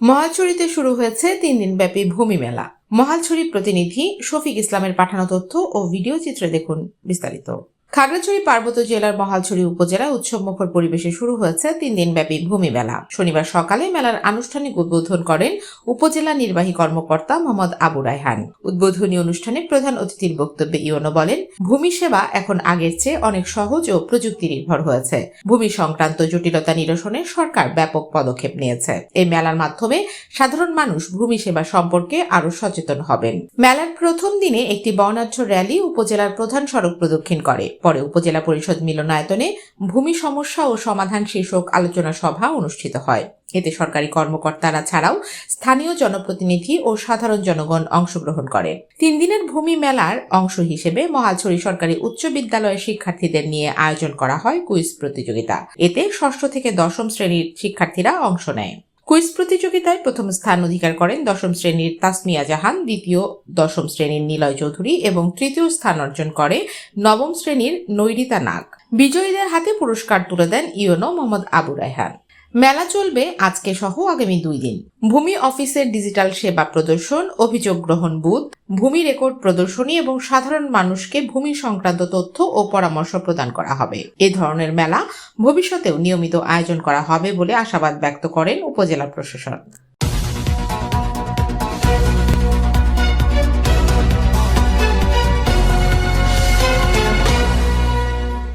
মহালছড়িতে শুরু হয়েছে তিন দিনব্যাপী ভূমি মেলা। মহালছড়ি প্রতিনিধি শফিক ইসলামের পাঠানো তথ্য ও ভিডিও চিত্রে দেখুন বিস্তারিত। খাগড়াছড়ি পার্বত্য জেলার মহালছড়ি উপজেলায় উৎসবমুখর পরিবেশে শুরু হয়েছে তিন দিনব্যাপী ভূমি মেলা। শনিবার সকালে মেলার আনুষ্ঠানিক উদ্বোধন করেন উপজেলা নির্বাহী কর্মকর্তা মোহাম্মদ আবু রায়হান। উদ্বোধনী অনুষ্ঠানে প্রধান অতিথির বক্তব্যে ইয়নো বলেন, ভূমি সেবা এখন আগের চেয়ে অনেক সহজ ও প্রযুক্তি নির্ভর হয়েছে। ভূমি সংক্রান্ত জটিলতা নিরসনে সরকার ব্যাপক পদক্ষেপ নিয়েছে। এই মেলার মাধ্যমে সাধারণ মানুষ ভূমি সেবা সম্পর্কে আরও সচেতন হবেন। মেলার প্রথম দিনে একটি বর্ণাঢ্য র্যালি উপজেলার প্রধান সড়ক প্রদক্ষিণ করে। পরে উপজেলা পরিষদ মিলনায়তনে ভূমি সমস্যা ও সমাধান শীর্ষক আলোচনা সভা অনুষ্ঠিত হয়। এতে সরকারি কর্মকর্তারা ছাড়াও স্থানীয় জনপ্রতিনিধি ও সাধারণ জনগণ অংশগ্রহণ করে। তিন দিনের ভূমি মেলার অংশ হিসেবে মহালছড়ি সরকারি উচ্চ বিদ্যালয়ের শিক্ষার্থীদের নিয়ে আয়োজন করা হয় কুইজ প্রতিযোগিতা। এতে ষষ্ঠ থেকে দশম শ্রেণির শিক্ষার্থীরা অংশ নেয়। কুইজ প্রতিযোগিতায় প্রথম স্থান অধিকার করেন দশম শ্রেণির তাসমিয়া জাহান, দ্বিতীয় দশম শ্রেণির নিলয় চৌধুরী এবং তৃতীয় স্থান অর্জন করে নবম শ্রেণির নৈরিতা নাগ। বিজয়ীদের হাতে পুরস্কার তুলে দেন ইউনো মোহাম্মদ আবু রায়হান। মেলা চলবে আজকে সহ আগামী দুই দিন। ভূমি অফিসের ডিজিটাল সেবা প্রদর্শন, অভিযোগ গ্রহণ বুথ, ভূমি রেকর্ড প্রদর্শনী এবং সাধারণ মানুষকে ভূমি সংক্রান্ত তথ্য ও পরামর্শ প্রদান করা হবে। এ ধরনের মেলা ভবিষ্যতেও নিয়মিত আয়োজন করা হবে বলে আশাবাদ ব্যক্ত করেন উপজেলা প্রশাসন।